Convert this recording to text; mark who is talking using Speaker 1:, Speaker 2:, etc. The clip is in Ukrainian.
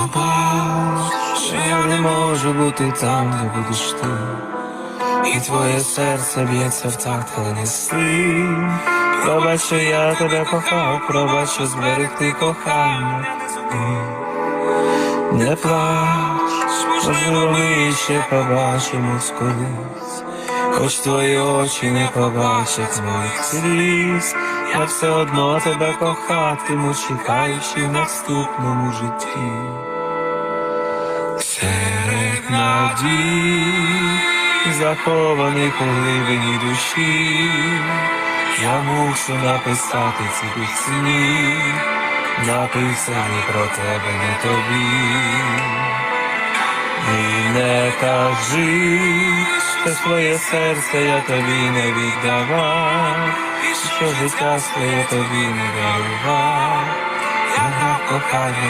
Speaker 1: Пробач, що я не можу бути там, де будеш ти. І твоє серце б'ється в такт, але не спи. Пробач, що я тебе кохав, пробач, що зберегти кохання. Не плач, можливо, ми ще побачимось колись. Хоч твої очі не побачать моїх сліз, я все одно тебе кохатиму, чекаючи в наступному житті. Серед надій, захованих у глибині душі, я мушу написати ці пісні, написані про тебе не тобі. І не кажи, що своє серце я тобі не віддавав, що життя своє тобі не дарував, я кохання